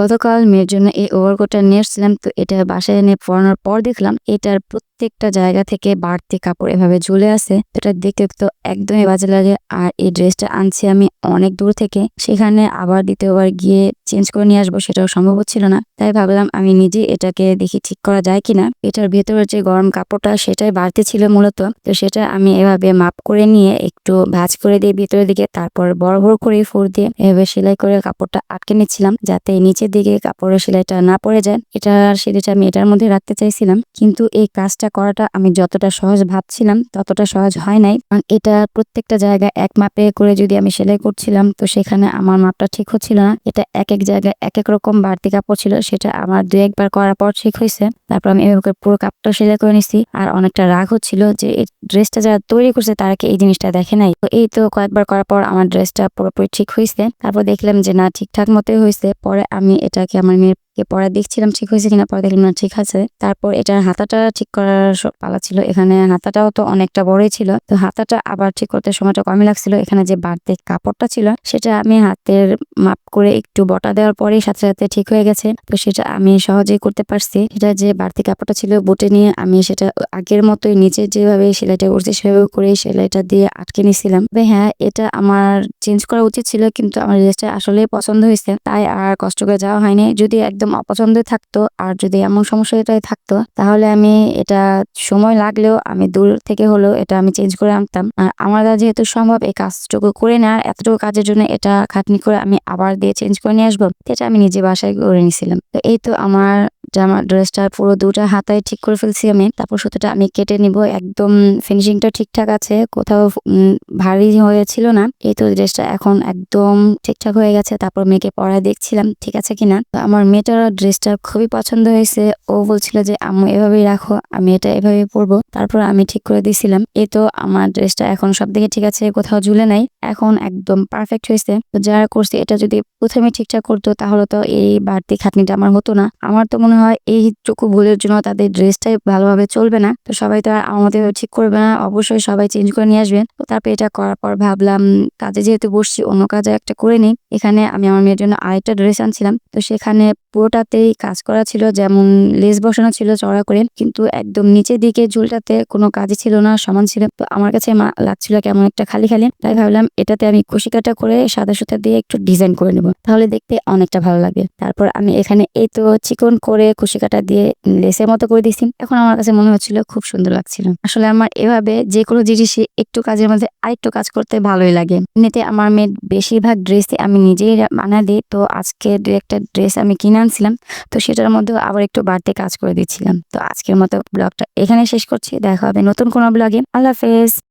গতকাল মেয়ের জন্য এই ওভারকোটটা নিয়ে এসেছিলাম, তো এটা বাসায় এনে পড়ানোর পর দেখলাম এটার প্রত্যেকটা জায়গা থেকে বাড়তি কাপড় এভাবে ঝুলে আছে। এটা দেখতে তো একদমই বাজে লাগে। আর এই ড্রেসটা আনছি আমি অনেক দূর থেকে। সেখানে আবার দ্বিতীয়বার গিয়ে চেঞ্জ করে নিয়ে আসব সেটাও সম্ভব হচ্ছিল না। তাই ভাবলাম আমি নিজে এটাকে দেখি ঠিক করা যায় কিনা। এটার ভেতরের যে গরম কাপড়টা সেটাই বাড়তি ছিল মূলত। তো সেটা আমি এভাবে মাপ করে নিয়ে একটু ভাজ করে দিয়ে ভেতরের দিকে তারপর বড় বড় করে ফুর দিয়ে এভাবে সেলাই করে কাপড়টা আটকে নিচ্ছিলাম যাতে নিচের দিকে কাপড়ের সেলাইটা না পড়ে যায়। এটার সেলাইটা আমি এটার মধ্যে রাখতে চাইছিলাম। কিন্তু এই কাজটা করাটা আমি যতটা সহজ ভাবছিলাম, ততটা সহজ হয় নাই। কারণ এটা প্রত্যেকটা জায়গায় এক মাপে করে যদি আমি সেলাই করছিলাম, তো সেখানে আমার মাপটা ঠিক হচ্ছিল না। এটা এক এক জায়গায় এক এক রকম বাড়তি কাপড় ছিল, সেটা আমার দু একবার করার পর ঠিক হয়েছে। তারপর আমি এভাবে পুরো কাপটা সেলাই করে নিছি। আর অনেকটা রাগ হচ্ছিল যে, এই ড্রেসটা যারা তৈরি করছে, তারা কি এই জিনিসটা দেখে নাই? তো এই তো কয়েকবার করার পর আমার ড্রেসটা পুরোপুরি ঠিক হয়েছে। তারপর দেখলাম যে, না, ঠিকঠাক মতোই হয়েছে। পরে আমি এটাকে আমার মেয়েকে পরে দেখছিলাম ঠিক হয়েছে কিনা, পরে দেখলাম না, ঠিক আছে। তারপর এটার হাতাটা ঠিক করার পালা ছিল। এখানে হাতাটাও তো অনেকটা বড়ই ছিল। তো হাতাটা আবার ঠিক করতে সময়টা কমই লাগছিল। এখানে যে বাড়তি কাপড়টা ছিল, সেটা আমি হাতের মাপ করে একটু বটা দেওয়ার পরে সাথে সাথে ঠিক হয়ে গেছে। তো সেটা আমি সহজেই করতে পারছি। সেটা যে বাড়তি কাপড়টা ছিল, বুটে নিয়ে আমি সেটা আগের মতোই নিচে যেভাবে সেলাইটা করছি, সেভাবে করে সেলাইটা দিয়ে আটকে নিছিলাম তবে হ্যাঁ এটা আমার চেঞ্জ করা উচিত ছিল, কিন্তু আমার ড্রেসটা আসলে পছন্দ হয়েছে। তাই আর কষ্ট করে যাওয়া হয়নি। যদি একদম অপছন্দ থাকতো। আর যদি এমন সমস্যাটাই থাকতো, তাহলে আমি এটা সময় লাগলেও আমি দূর থেকে হলেও এটা আমি চেঞ্জ করে আনতাম। আর আমার দ্বারা যেহেতু সম্ভব, এই কাজটুকু করে নেওয়ার এতটুকু কাজের জন্য এটা খাটনি করে আমি আবার দিয়ে চেঞ্জ করে নিয়ে আসব এটা আমি নিজে বাসায় করে নিয়েছিলাম তো এই তো আমার জামা ড্রেসটা পুরো দুটা হাতায় ঠিক করে ফেলছি আমি, তারপর সুতোটা আমি কেটে নিব। একদম ফিনিশিংটা ঠিকঠাক আছে, কোথাও ভারী হয়েছিল না। এই তো ড্রেসটা এখন একদম ঠিকঠাক হয়ে গেছে, তারপর মেয়েকে পরায় দেখছিলাম, ঠিক আছে কিনা? তো আমার মেয়েটার ড্রেসটা খুবই পছন্দ হয়েছে। ও বলছিল যে আমি এভাবেই রাখো, আমি এটা এভাবেই পরবো। তারপর আমি ঠিক করে দিয়েছিলাম এই তো আমার ড্রেসটা এখন সব দিকে ঠিক আছে, কোথাও ঝুলে নাই, এখন একদম পারফেক্ট হয়েছে। তো যারা করছে, এটা যদি প্রথমে ঠিকঠাক করতো, তাহলে তো এই বাড়তি খাটনিটা আমার হতো না। আমার তো মনে হয় এইটুকু ভুলের জন্য তাদের ড্রেসটাই ভালোভাবে চলবে না। তো সবাই তো আর আমাদের ঠিক করবে না, অবশ্যই সবাই চেঞ্জ করে নিয়ে আসবেন। তো তারপর এটা করার পর ভাবলাম, কাজে যেহেতু বসছি, অন্য কাজে একটা করে নিই। এখানে আমি আমার মেয়ের জন্য আরেকটা ড্রেস আনছিলাম। তো সেখানে পুরোটাতেই কাজ করা ছিল, যেমন লেস বসানো ছিল চড়া করে। কিন্তু একদম নিচের দিকে ঝুলটাতে কোনো কাজই ছিল না, সমান ছিল। তো আমার কাছে লাগছিল কেমন একটা খালি খালি। তাই ভাবলাম, এটাতে আমি কুশিকাটা করে সাদা সুতা দিয়ে একটু ডিজাইন করে নেব। তাহলে দেখতে অনেকটা ভালো লাগে। তারপর আমি এখানে এই তো চিকন করে কুশিকাটা দিয়ে লেসের মতো করে দিয়েছি। এখন আমার কাছে মনে হচ্ছিল খুব সুন্দর লাগছিল। আসলে আমার এভাবে যে কোনো জিনিসই একটু কাজের মধ্যে আরেকটু কাজ করতে ভালোই লাগে। এমনিতে আমার মেয়ের বেশিরভাগ ড্রেসই আমি নিজেই বানা দিই। তো আজকে দু একটা ড্রেস আমি কিনে আনছিলাম। তো সেটার মধ্যেও আবার একটু বাড়তে কাজ করে দিচ্ছিলাম। তো আজকের মতো ব্লগটা এখানে শেষ করছি। দেখা হবে নতুন কোনো ব্লগে। আল্লাহ হাফেজ।